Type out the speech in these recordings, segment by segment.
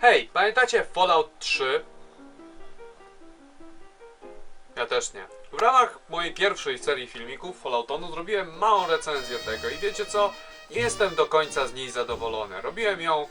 Hej, pamiętacie Fallout 3? Ja też nie. W ramach mojej pierwszej serii filmików Falloutonu zrobiłem małą recenzję tego i wiecie co? Nie jestem do końca z niej zadowolony. Robiłem ją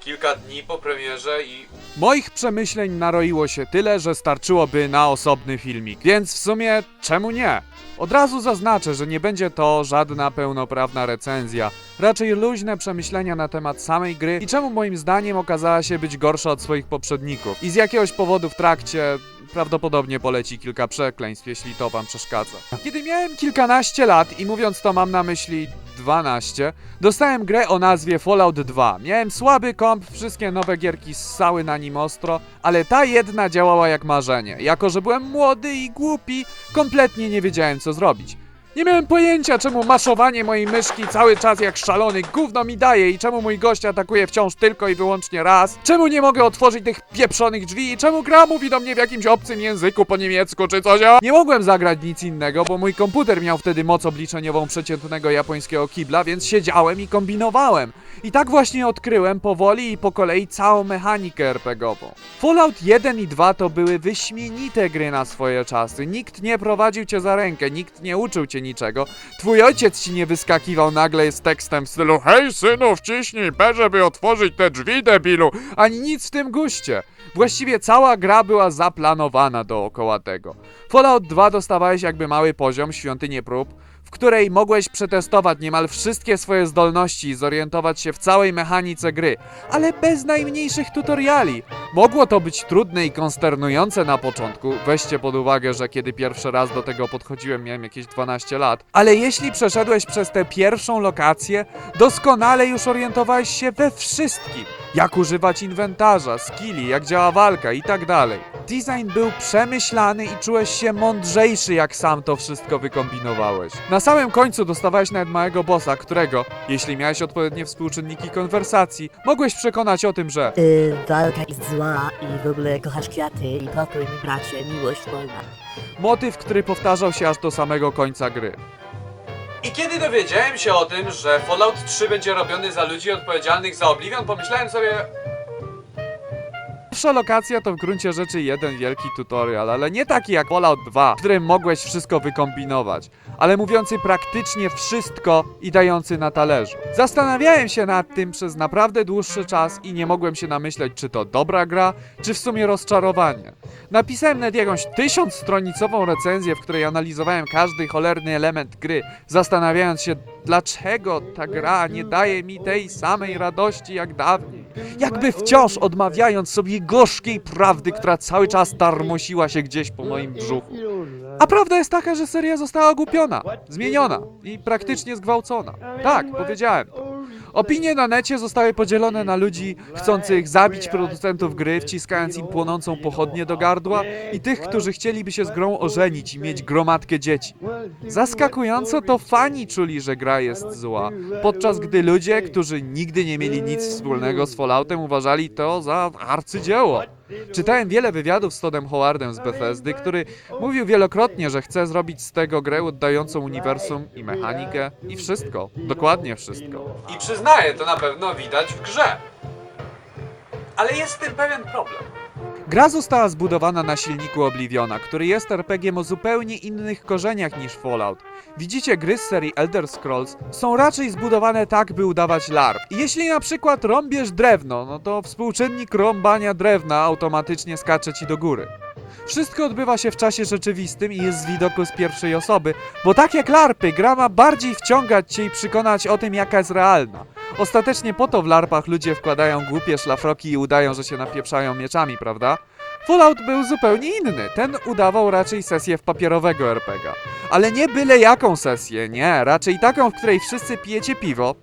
kilka dni po premierze i Moich przemyśleń naroiło się tyle, że starczyłoby na osobny filmik, więc w sumie czemu nie? Od razu zaznaczę, że nie będzie to żadna pełnoprawna recenzja, raczej luźne przemyślenia na temat samej gry i czemu moim zdaniem okazała się być gorsza od swoich poprzedników. I z jakiegoś powodu w trakcie prawdopodobnie poleci kilka przekleństw, jeśli to wam przeszkadza. Kiedy miałem kilkanaście lat i mówiąc to mam na myśli 12, dostałem grę o nazwie Fallout 2. Miałem słaby komp, wszystkie nowe gierki ssały na nim ostro, ale ta jedna działała jak marzenie. Jako, że byłem młody i głupi, kompletnie nie wiedziałem co zrobić. Nie miałem pojęcia, czemu maszowanie mojej myszki cały czas jak szalony gówno mi daje i czemu mój gość atakuje wciąż tylko i wyłącznie raz. Czemu nie mogę otworzyć tych pieprzonych drzwi i czemu gra mówi do mnie w jakimś obcym języku po niemiecku czy coś. o? Nie mogłem zagrać nic innego, bo mój komputer miał wtedy moc obliczeniową przeciętnego japońskiego kibla, więc siedziałem i kombinowałem. I tak właśnie odkryłem powoli i po kolei całą mechanikę RPGową. Fallout 1 i 2 to były wyśmienite gry na swoje czasy. Nikt nie prowadził cię za rękę, nikt nie uczył cię niczego. Twój ojciec ci nie wyskakiwał nagle z tekstem w stylu Hej synu, wciśnij B, żeby otworzyć te drzwi, debilu! Ani nic w tym guście. Właściwie cała gra była zaplanowana dookoła tego. Fallout 2 dostawałeś jakby mały poziom, świątynię prób, w której mogłeś przetestować niemal wszystkie swoje zdolności i zorientować się w całej mechanice gry, ale bez najmniejszych tutoriali. Mogło to być trudne i konsternujące na początku, weźcie pod uwagę, że kiedy pierwszy raz do tego podchodziłem miałem jakieś 12 lat, ale jeśli przeszedłeś przez tę pierwszą lokację, doskonale już orientowałeś się we wszystkim. Jak używać inwentarza, skilli, jak działa walka i tak dalej. Design był przemyślany i czułeś się mądrzejszy, jak sam to wszystko wykombinowałeś. Na samym końcu dostawałeś nawet małego bossa, którego, jeśli miałeś odpowiednie współczynniki konwersacji, mogłeś przekonać o tym, że Y, walka jest zła i w ogóle kochasz kwiaty i pokój mi bracie, miłość wolna. motyw, który powtarzał się aż do samego końca gry. I kiedy dowiedziałem się o tym, że Fallout 3 będzie robiony za ludzi odpowiedzialnych za Oblivion, pomyślałem sobie, Pierwsza lokacja to w gruncie rzeczy jeden wielki tutorial, ale nie taki jak Fallout 2, w którym mogłeś wszystko wykombinować, ale mówiący praktycznie wszystko i dający na talerzu. Zastanawiałem się nad tym przez naprawdę dłuższy czas i nie mogłem się namyśleć, czy to dobra gra, czy w sumie rozczarowanie. Napisałem nawet jakąś tysiącstronicową recenzję, w której analizowałem każdy cholerny element gry, zastanawiając się, dlaczego ta gra nie daje mi tej samej radości jak dawniej. Jakby wciąż odmawiając sobie gorzkiej prawdy, która cały czas tarmosiła się gdzieś po moim brzuchu. A prawda jest taka, że seria została ogłupiona, zmieniona i praktycznie zgwałcona. Tak, powiedziałem to. Opinie na necie zostały podzielone na ludzi chcących zabić producentów gry, wciskając im płonącą pochodnię do gardła i tych, którzy chcieliby się z grą ożenić i mieć gromadkę dzieci. Zaskakująco to fani czuli, że gra jest zła, podczas gdy ludzie, którzy nigdy nie mieli nic wspólnego z Falloutem, uważali to za arcydzieło. Czytałem wiele wywiadów z Toddem Howardem z Bethesdy, który mówił wielokrotnie, że chce zrobić z tego grę oddającą uniwersum i mechanikę i wszystko, dokładnie wszystko. i przyznaję, to na pewno widać w grze. Ale jest z tym pewien problem. Gra została zbudowana na silniku Obliviona, który jest RPG o zupełnie innych korzeniach niż Fallout. Widzicie, gry z serii Elder Scrolls są raczej zbudowane tak, by udawać larp. Jeśli na przykład rąbiesz drewno, no to współczynnik rąbania drewna automatycznie skacze ci do góry. Wszystko odbywa się w czasie rzeczywistym i jest z widoku z pierwszej osoby, bo tak jak larpy, gra ma bardziej wciągać cię i przekonać o tym, jaka jest realna. Ostatecznie po to w larpach ludzie wkładają głupie szlafroki i udają, że się napieprzają mieczami, prawda? Fallout był zupełnie inny. Ten udawał raczej sesję w papierowego RPG. Ale nie byle jaką sesję, nie, raczej taką, w której wszyscy pijecie piwo,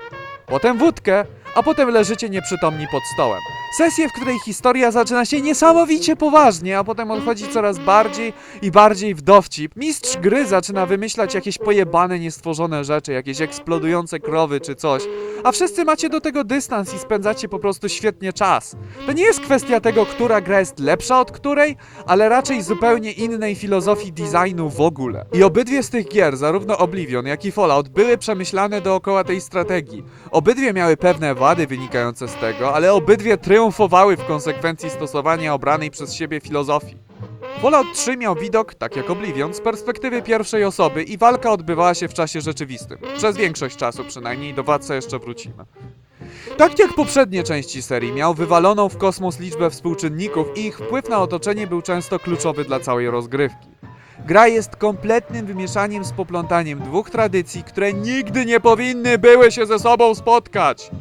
potem wódkę, a potem leżycie nieprzytomni pod stołem. Sesję, w której historia zaczyna się niesamowicie poważnie, a potem odchodzi coraz bardziej i bardziej w dowcip. Mistrz gry zaczyna wymyślać jakieś pojebane, niestworzone rzeczy, jakieś eksplodujące krowy czy coś, a wszyscy macie do tego dystans i spędzacie po prostu świetnie czas. To nie jest kwestia tego, która gra jest lepsza od której, ale raczej zupełnie innej filozofii designu w ogóle. I obydwie z tych gier, zarówno Oblivion, jak i Fallout, były przemyślane dookoła tej strategii. Obydwie miały pewne wady wynikające z tego, ale obydwie triumfowały w konsekwencji stosowania obranej przez siebie filozofii. Fallout 3 miał widok, tak jak Oblivion, z perspektywy pierwszej osoby i walka odbywała się w czasie rzeczywistym. Przez większość czasu przynajmniej, do Władca jeszcze wrócimy. Tak jak poprzednie części serii, miał wywaloną w kosmos liczbę współczynników i ich wpływ na otoczenie był często kluczowy dla całej rozgrywki. Gra jest kompletnym wymieszaniem z poplątaniem dwóch tradycji, które nigdy nie powinny były się ze sobą spotkać.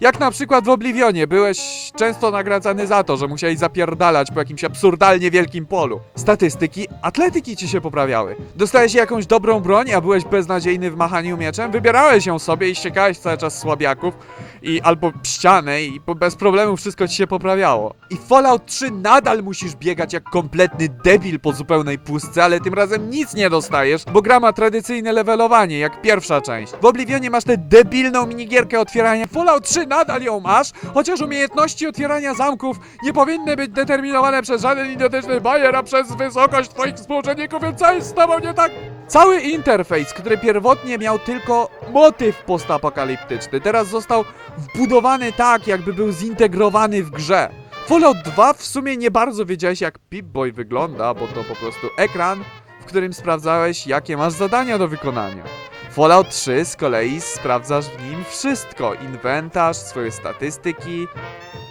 Jak na przykład w Oblivionie byłeś często nagradzany za to, że musiałeś zapierdalać po jakimś absurdalnie wielkim polu. Statystyki atletyki ci się poprawiały. Dostałeś jakąś dobrą broń, a byłeś beznadziejny w machaniu mieczem, wybierałeś ją sobie i ściekałeś cały czas słabiaków i albo ścianę i bez problemu wszystko ci się poprawiało. I w Fallout 3 nadal musisz biegać jak kompletny debil po zupełnej pustce, ale tym razem nic nie dostajesz, bo gra ma tradycyjne levelowanie, jak pierwsza część. W Oblivionie masz tę debilną minigierkę otwierania. Fallout 3 nadal ją masz, chociaż umiejętności otwierania zamków nie powinny być determinowane przez żaden idiotyczny bajer, a przez wysokość twoich współczynników, więc co jest z tobą nie tak? Cały interfejs, który pierwotnie miał tylko motyw postapokaliptyczny, teraz został wbudowany tak, jakby był zintegrowany w grze. Fallout 2 w sumie nie bardzo wiedziałeś jak Pip-Boy wygląda, bo to po prostu ekran, w którym sprawdzałeś jakie masz zadania do wykonania. Fallout 3 z kolei sprawdzasz w nim wszystko, inwentarz, swoje statystyki,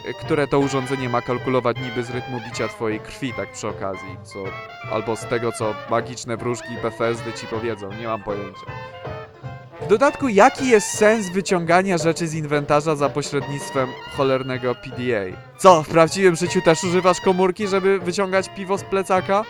y, które to urządzenie ma kalkulować niby z rytmu bicia twojej krwi, tak przy okazji, co... albo z tego, co magiczne wróżki Bethesdy ci powiedzą, nie mam pojęcia. W dodatku, jaki jest sens wyciągania rzeczy z inwentarza za pośrednictwem cholernego PDA? Co, w prawdziwym życiu też używasz komórki, żeby wyciągać piwo z plecaka?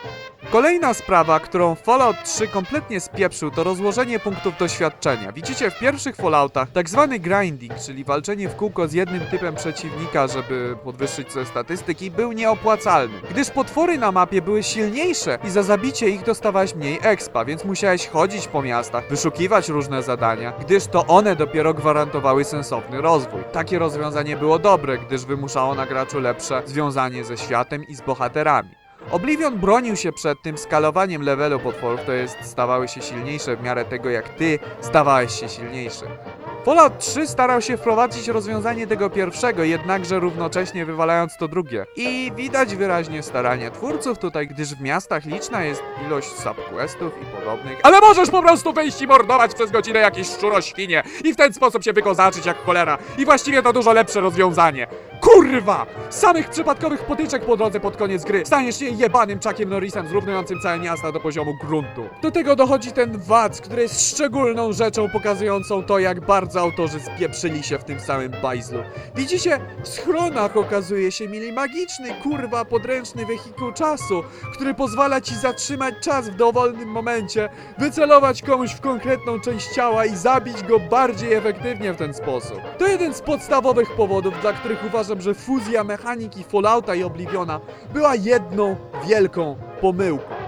Kolejna sprawa, którą Fallout 3 kompletnie spieprzył, to rozłożenie punktów doświadczenia. Widzicie, w pierwszych Falloutach tak zwany grinding, czyli walczenie w kółko z jednym typem przeciwnika, żeby podwyższyć sobie statystyki, był nieopłacalny, gdyż potwory na mapie były silniejsze i za zabicie ich dostawałeś mniej expa, więc musiałeś chodzić po miastach, wyszukiwać różne zadania, gdyż to one dopiero gwarantowały sensowny rozwój. Takie rozwiązanie było dobre, gdyż wymuszało na graczu lepsze związanie ze światem i z bohaterami. Oblivion bronił się przed tym skalowaniem levelu potworów, to jest stawały się silniejsze w miarę tego jak ty stawałeś się silniejszy. Fallout 3 starał się wprowadzić rozwiązanie tego pierwszego, jednakże równocześnie wywalając to drugie. I widać wyraźnie starania twórców tutaj, gdyż w miastach liczna jest ilość subquestów i podobnych. Ale możesz po prostu wyjść i mordować przez godzinę jakieś szczuroświnie i w ten sposób się wykozaczyć jak cholera. I właściwie to dużo lepsze rozwiązanie. Kurwa! Samych przypadkowych potyczek po drodze pod koniec gry staniesz się jebanym Chuckiem Norrisem zrównującym całe miasta do poziomu gruntu. Do tego dochodzi ten wac, który jest szczególną rzeczą pokazującą to, jak bardzo autorzy spieprzyli się w tym samym bajzlu. Widzicie, w schronach okazuje się mieli magiczny, kurwa, podręczny wehikuł czasu, który pozwala ci zatrzymać czas w dowolnym momencie, wycelować komuś w konkretną część ciała i zabić go bardziej efektywnie w ten sposób. To jeden z podstawowych powodów, dla których uważam, że fuzja mechaniki Fallouta i Obliviona była jedną wielką pomyłką.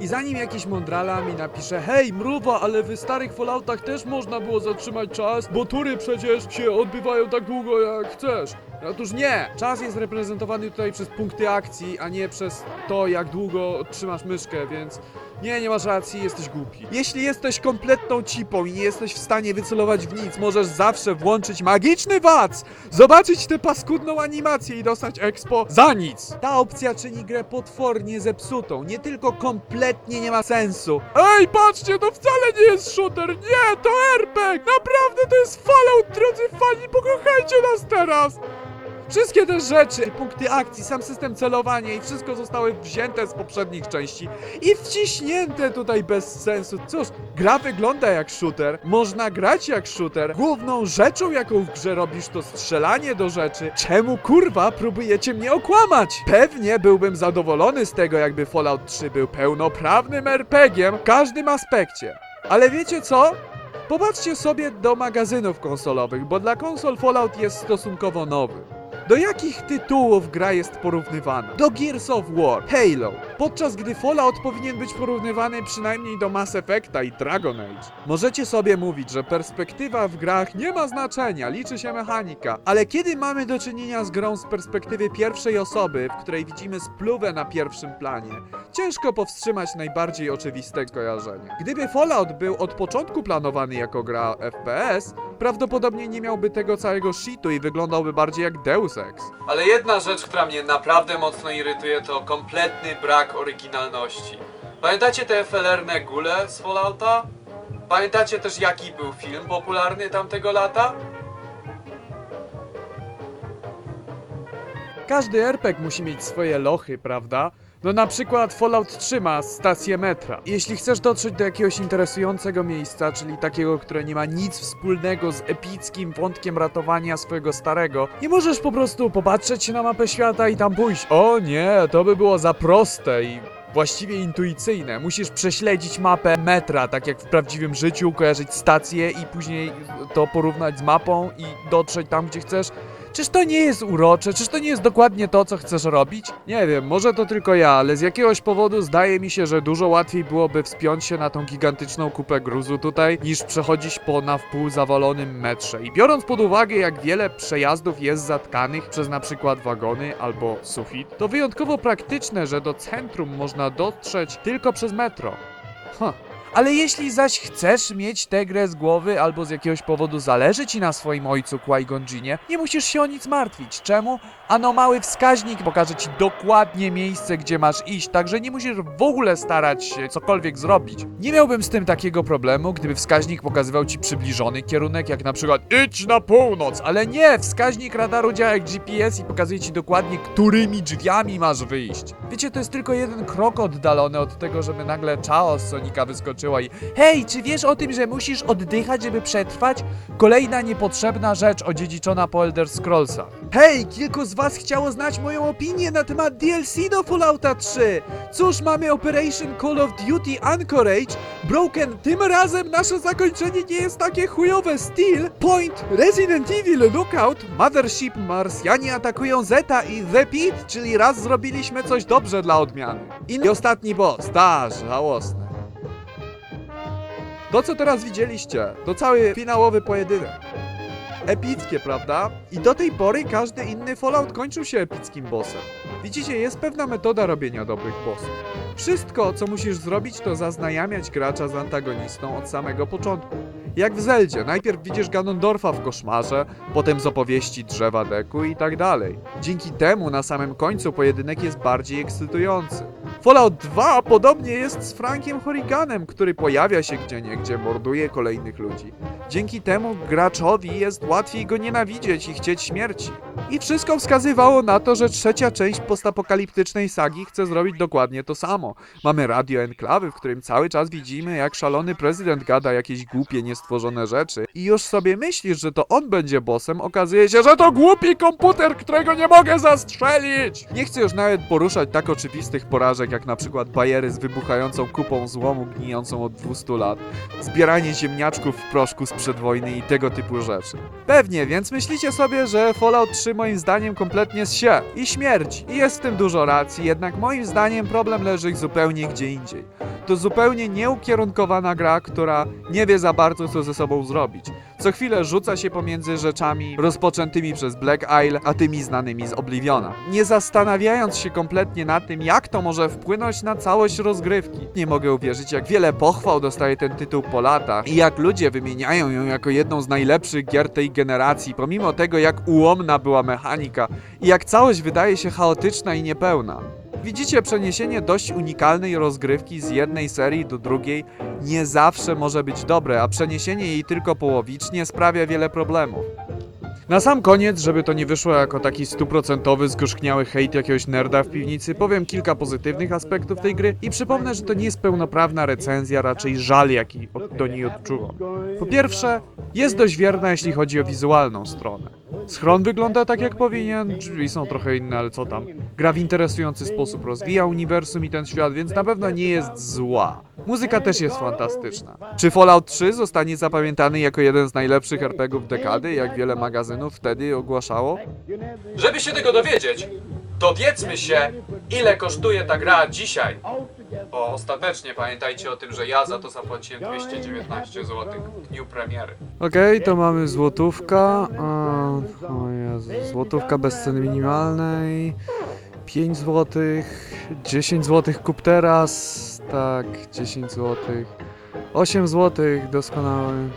I zanim jakiś mądrala mi napisze Hej, mruwa, ale w starych Falloutach też można było zatrzymać czas, bo tury przecież się odbywają tak długo jak chcesz. Otóż nie! Czas jest reprezentowany tutaj przez punkty akcji, a nie przez to, jak długo trzymasz myszkę, więc nie, nie masz racji, jesteś głupi. Jeśli jesteś kompletną cipą i nie jesteś w stanie wycelować w nic, możesz zawsze włączyć magiczny wac, zobaczyć tę paskudną animację i dostać expo za nic. Ta opcja czyni grę potwornie zepsutą, nie tylko kompletnie nie ma sensu. Ej, patrzcie, to wcale nie jest shooter, nie, to RPG! Naprawdę to jest Fallout, drodzy fani, pokochajcie nas teraz! Wszystkie te rzeczy, punkty akcji, sam system celowania i wszystko zostały wzięte z poprzednich części i wciśnięte tutaj bez sensu. Cóż, gra wygląda jak shooter, można grać jak shooter. Główną rzeczą, jaką w grze robisz, to strzelanie do rzeczy. Czemu kurwa próbujecie mnie okłamać? Pewnie byłbym zadowolony z tego, jakby Fallout 3 był pełnoprawnym RPG-iem w każdym aspekcie. Ale wiecie co? Popatrzcie sobie do magazynów konsolowych, bo dla konsol Fallout jest stosunkowo nowy. Do jakich tytułów gra jest porównywana? Do Gears of War, Halo, podczas gdy Fallout powinien być porównywany przynajmniej do Mass Effecta i Dragon Age. Możecie sobie mówić, że perspektywa w grach nie ma znaczenia, liczy się mechanika, ale kiedy mamy do czynienia z grą z perspektywy pierwszej osoby, w której widzimy spluwę na pierwszym planie, ciężko powstrzymać najbardziej oczywiste skojarzenie. Gdyby Fallout był od początku planowany jako gra FPS, prawdopodobnie nie miałby tego całego shitu i wyglądałby bardziej jak Deus Ex. Ale jedna rzecz, która mnie naprawdę mocno irytuje, to kompletny brak oryginalności. Pamiętacie te felerne gule z Fallouta? Pamiętacie też jaki był film popularny tamtego lata? Każdy RPG musi mieć swoje lochy, prawda? No na przykład Fallout 3 ma stację metra. Jeśli chcesz dotrzeć do jakiegoś interesującego miejsca, czyli takiego, które nie ma nic wspólnego z epickim wątkiem ratowania swojego starego, nie możesz po prostu popatrzeć się na mapę świata i tam pójść. O nie, to by było za proste i właściwie intuicyjne. Musisz prześledzić mapę metra, tak jak w prawdziwym życiu, kojarzyć stację i później to porównać z mapą i dotrzeć tam, gdzie chcesz. Czyż to nie jest urocze? Czyż to nie jest dokładnie to, co chcesz robić? Nie wiem, może to tylko ja, ale z jakiegoś powodu zdaje mi się, że dużo łatwiej byłoby wspiąć się na tą gigantyczną kupę gruzu tutaj, niż przechodzić po na wpół zawalonym metrze. I biorąc pod uwagę, jak wiele przejazdów jest zatkanych przez na przykład wagony albo sufit, to wyjątkowo praktyczne, że do centrum można dotrzeć tylko przez metro. Huh. Ale jeśli zaś chcesz mieć tę grę z głowy albo z jakiegoś powodu zależy ci na swoim ojcu Jinnie, nie musisz się o nic martwić. Czemu? Ano mały wskaźnik pokaże ci dokładnie miejsce, gdzie masz iść, także nie musisz w ogóle starać się cokolwiek zrobić. Nie miałbym z tym takiego problemu, gdyby wskaźnik pokazywał ci przybliżony kierunek, jak na przykład idź na północ, ale nie, wskaźnik radaru działa jak GPS i pokazuje ci dokładnie, którymi drzwiami masz wyjść. Wiecie, to jest tylko jeden krok oddalony od tego, żeby nagle Chaos Sonika i Hej, czy wiesz o tym, że musisz oddychać, żeby przetrwać? Kolejna niepotrzebna rzecz odziedziczona po Elder Scrollsach. Hej, kilku z was chciało znać moją opinię na temat DLC do Fallouta 3. Cóż, mamy Operation Call of Duty Anchorage, Broken, tym razem nasze zakończenie nie jest takie chujowe. Steel, Point, Resident Evil Lookout, Mothership, Marsjanie atakują Zeta i The Pit, czyli raz zrobiliśmy coś dobrze dla odmiany. I ostatni boss, ta, żałosne. To co teraz widzieliście, to cały finałowy pojedynek. Epickie, prawda? I do tej pory każdy inny Fallout kończył się epickim bossem. Widzicie, jest pewna metoda robienia dobrych bossów. Wszystko, co musisz zrobić, to zaznajamiać gracza z antagonistą od samego początku. Jak w Zeldzie, najpierw widzisz Ganondorfa w koszmarze, potem z opowieści drzewa deku i tak dalej. Dzięki temu na samym końcu pojedynek jest bardziej ekscytujący. Fallout 2 podobnie jest z Frankiem Horriganem, który pojawia się gdzieniegdzie, morduje kolejnych ludzi. Dzięki temu graczowi jest łatwiej go nienawidzieć i chcieć śmierci. I wszystko wskazywało na to, że trzecia część postapokaliptycznej sagi chce zrobić dokładnie to samo. Mamy radio enklawy, w którym cały czas widzimy, jak szalony prezydent gada jakieś głupie, niestworzone rzeczy. I już sobie myślisz, że to on będzie bossem, okazuje się, że to głupi komputer, którego nie mogę zastrzelić! Nie chcę już nawet poruszać tak oczywistych porażek, jak na przykład bajery z wybuchającą kupą złomu gnijącą od 200 lat, zbieranie ziemniaczków w proszku sprzed wojny i tego typu rzeczy. Pewnie, więc myślicie sobie, że Fallout 3 moim zdaniem kompletnie zsie i śmierci. I jest w tym dużo racji, jednak moim zdaniem problem leży zupełnie gdzie indziej. To zupełnie nieukierunkowana gra, która nie wie za bardzo co ze sobą zrobić. Co chwilę rzuca się pomiędzy rzeczami rozpoczętymi przez Black Isle, a tymi znanymi z Obliviona. Nie zastanawiając się kompletnie nad tym, jak to może wpłynąć na całość rozgrywki. Nie mogę uwierzyć, jak wiele pochwał dostaje ten tytuł po latach i jak ludzie wymieniają ją jako jedną z najlepszych gier tej generacji, pomimo tego, jak ułomna była mechanika i jak całość wydaje się chaotyczna i niepełna. Widzicie, przeniesienie dość unikalnej rozgrywki z jednej serii do drugiej nie zawsze może być dobre, a przeniesienie jej tylko połowicznie sprawia wiele problemów. Na sam koniec, żeby to nie wyszło jako taki stuprocentowy, zgorzkniały hejt jakiegoś nerda w piwnicy, powiem kilka pozytywnych aspektów tej gry i przypomnę, że to nie jest pełnoprawna recenzja, raczej żal, jaki do niej odczuwam. Po pierwsze, jest dość wierna, jeśli chodzi o wizualną stronę. Schron wygląda tak jak powinien, drzwi są trochę inne, ale co tam. Gra w interesujący sposób rozwija uniwersum i ten świat, więc na pewno nie jest zła. Muzyka też jest fantastyczna. Czy Fallout 3 zostanie zapamiętany jako jeden z najlepszych RPGów dekady, jak wiele magazynów wtedy ogłaszało? Żeby się tego dowiedzieć, dowiedzmy się, ile kosztuje ta gra dzisiaj. Bo ostatecznie pamiętajcie o tym, że ja za to zapłaciłem 219 zł w dniu premiery. Okej, to mamy złotówka. A, o Jezu, złotówka bez ceny minimalnej. 5 złotych, 10 złotych kup teraz. Tak, 10 złotych. 8 złotych, doskonały.